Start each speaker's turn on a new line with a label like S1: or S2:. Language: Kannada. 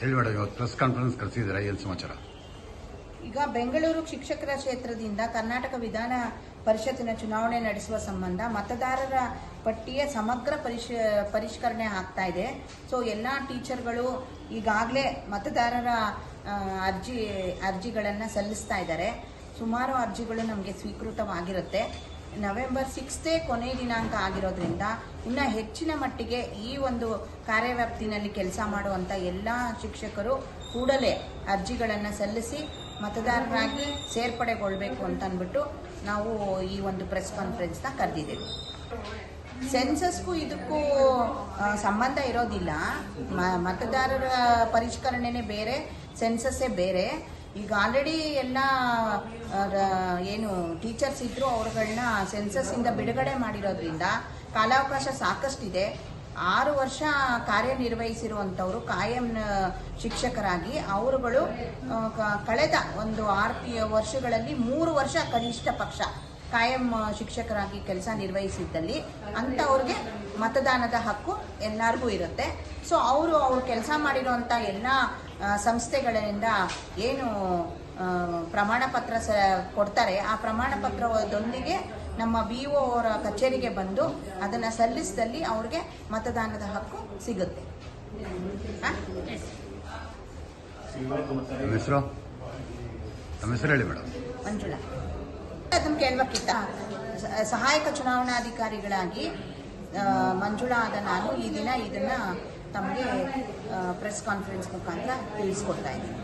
S1: ಹೇಳಿ ಮೇಡಮ್ ಪ್ರೆಸ್ ಕಾನ್ಫರೆನ್ಸ್ ಏನು ಸಮಾಚಾರ?
S2: ಈಗ ಬೆಂಗಳೂರು ಶಿಕ್ಷಕರ ಕ್ಷೇತ್ರದಿಂದ ಕರ್ನಾಟಕ ವಿಧಾನ ಪರಿಷತ್ತಿನ ಚುನಾವಣೆ ನಡೆಸುವ ಸಂಬಂಧ ಮತದಾರರ ಪಟ್ಟಿಯ ಸಮಗ್ರ ಪರಿಶ, ಪರಿಷ್ಕರಣೆ ಆಗ್ತಾ ಇದೆ. ಸೊ ಎಲ್ಲ ಟೀಚರ್ಗಳು ಈಗಾಗಲೇ ಮತದಾರರ ಅರ್ಜಿ, ಅರ್ಜಿಗಳನ್ನು ಸಲ್ಲಿಸ್ತಾ ಇದ್ದಾರೆ. ಸುಮಾರು ಅರ್ಜಿಗಳು ನಮಗೆ ಸ್ವೀಕೃತವಾಗಿರುತ್ತೆ. ನವೆಂಬರ್ ಸಿಕ್ಸ್ತೇ ಕೊನೆ ದಿನಾಂಕ ಆಗಿರೋದ್ರಿಂದ ಇನ್ನು ಹೆಚ್ಚಿನ ಮಟ್ಟಿಗೆ ಈ ಒಂದು ಕಾರ್ಯವ್ಯಾಪ್ತಿನಲ್ಲಿ ಕೆಲಸ ಮಾಡುವಂಥ ಎಲ್ಲ ಶಿಕ್ಷಕರು ಕೂಡಲೇ ಅರ್ಜಿಗಳನ್ನು ಸಲ್ಲಿಸಿ ಮತದಾರರಾಗಿ ಸೇರ್ಪಡೆಗೊಳ್ಬೇಕು ಅಂತ ಅಂದ್ಬಿಟ್ಟು ನಾವು ಈ ಒಂದು ಪ್ರೆಸ್ ಕಾನ್ಫರೆನ್ಸ್ನ ಕರೆದಿದ್ದೇವೆ. ಸೆನ್ಸಸ್ಗೂ ಇದಕ್ಕೂ ಸಂಬಂಧ ಇರೋದಿಲ್ಲ. ಮತದಾರರ ಪರಿಷ್ಕರಣೆನೇ ಬೇರೆ ಸೆನ್ಸಸ್ಸೇ ಬೇರೆ. ಈಗ ಆಲ್ರೆಡಿ ಎಲ್ಲ ಏನು ಟೀಚರ್ಸ್ ಇದ್ರು ಸೆನ್ಸಸ್ ಇಂದ ಬಿಡುಗಡೆ ಮಾಡಿರೋದ್ರಿಂದ ಕಾಲಾವಕಾಶ ಸಾಕಷ್ಟಿದೆ. ಆರು ವರ್ಷ ಕಾರ್ಯನಿರ್ವಹಿಸಿರುವಂಥವರು ಕಾಯಂ ಶಿಕ್ಷಕರಾಗಿ ಅವರುಗಳು ಕಳೆದ ಒಂದು ಆರು ವರ್ಷಗಳಲ್ಲಿ ಮೂರು ವರ್ಷ ಕನಿಷ್ಠ ಪಕ್ಷ. ಕಾಯಂ ಶಿಕ್ಷಕರಾಗಿ ಕೆಲಸ ನಿರ್ವಹಿಸಿದ್ದಲ್ಲಿ ಅಂಥವ್ರಿಗೆ ಮತದಾನದ ಹಕ್ಕು ಎಲ್ಲರಿಗೂ ಇರುತ್ತೆ. ಸೊ ಅವರು ಅವರು ಕೆಲಸ ಮಾಡಿರೋಂಥ ಎಲ್ಲ ಸಂಸ್ಥೆಗಳಿಂದ ಏನು ಪ್ರಮಾಣ ಪತ್ರ ಸ ಕೊಡ್ತಾರೆ. ಆ ಪ್ರಮಾಣ ಪತ್ರದೊಂದಿಗೆ ನಮ್ಮ ಬಿ ಒ ಅವರ ಕಚೇರಿಗೆ ಬಂದು ಅದನ್ನು ಸಲ್ಲಿಸಿದಲ್ಲಿ ಅವ್ರಿಗೆ ಮತದಾನದ ಹಕ್ಕು ಸಿಗುತ್ತೆ.
S1: ನಮ್ಮ ಹೆಸರು ಹೇಳಿ ಮೇಡಮ್.
S2: ಮಂಜುಳಾ. ಅದನ್ನು ಕೇಳಬೇಕಿತ್ತ ಸಹಾಯಕ ಚುನಾವಣಾಧಿಕಾರಿಗಳಾಗಿ ಮಂಜುಳಾ ಆದ ನಾನು ಈ ದಿನ ಇದನ್ನ ತಮಗೆ ಪ್ರೆಸ್ ಕಾನ್ಫರೆನ್ಸ್ ಮುಖಾಂತರ ತಿಳಿಸ್ಕೊಡ್ತಾ ಇದ್ದೀನಿ.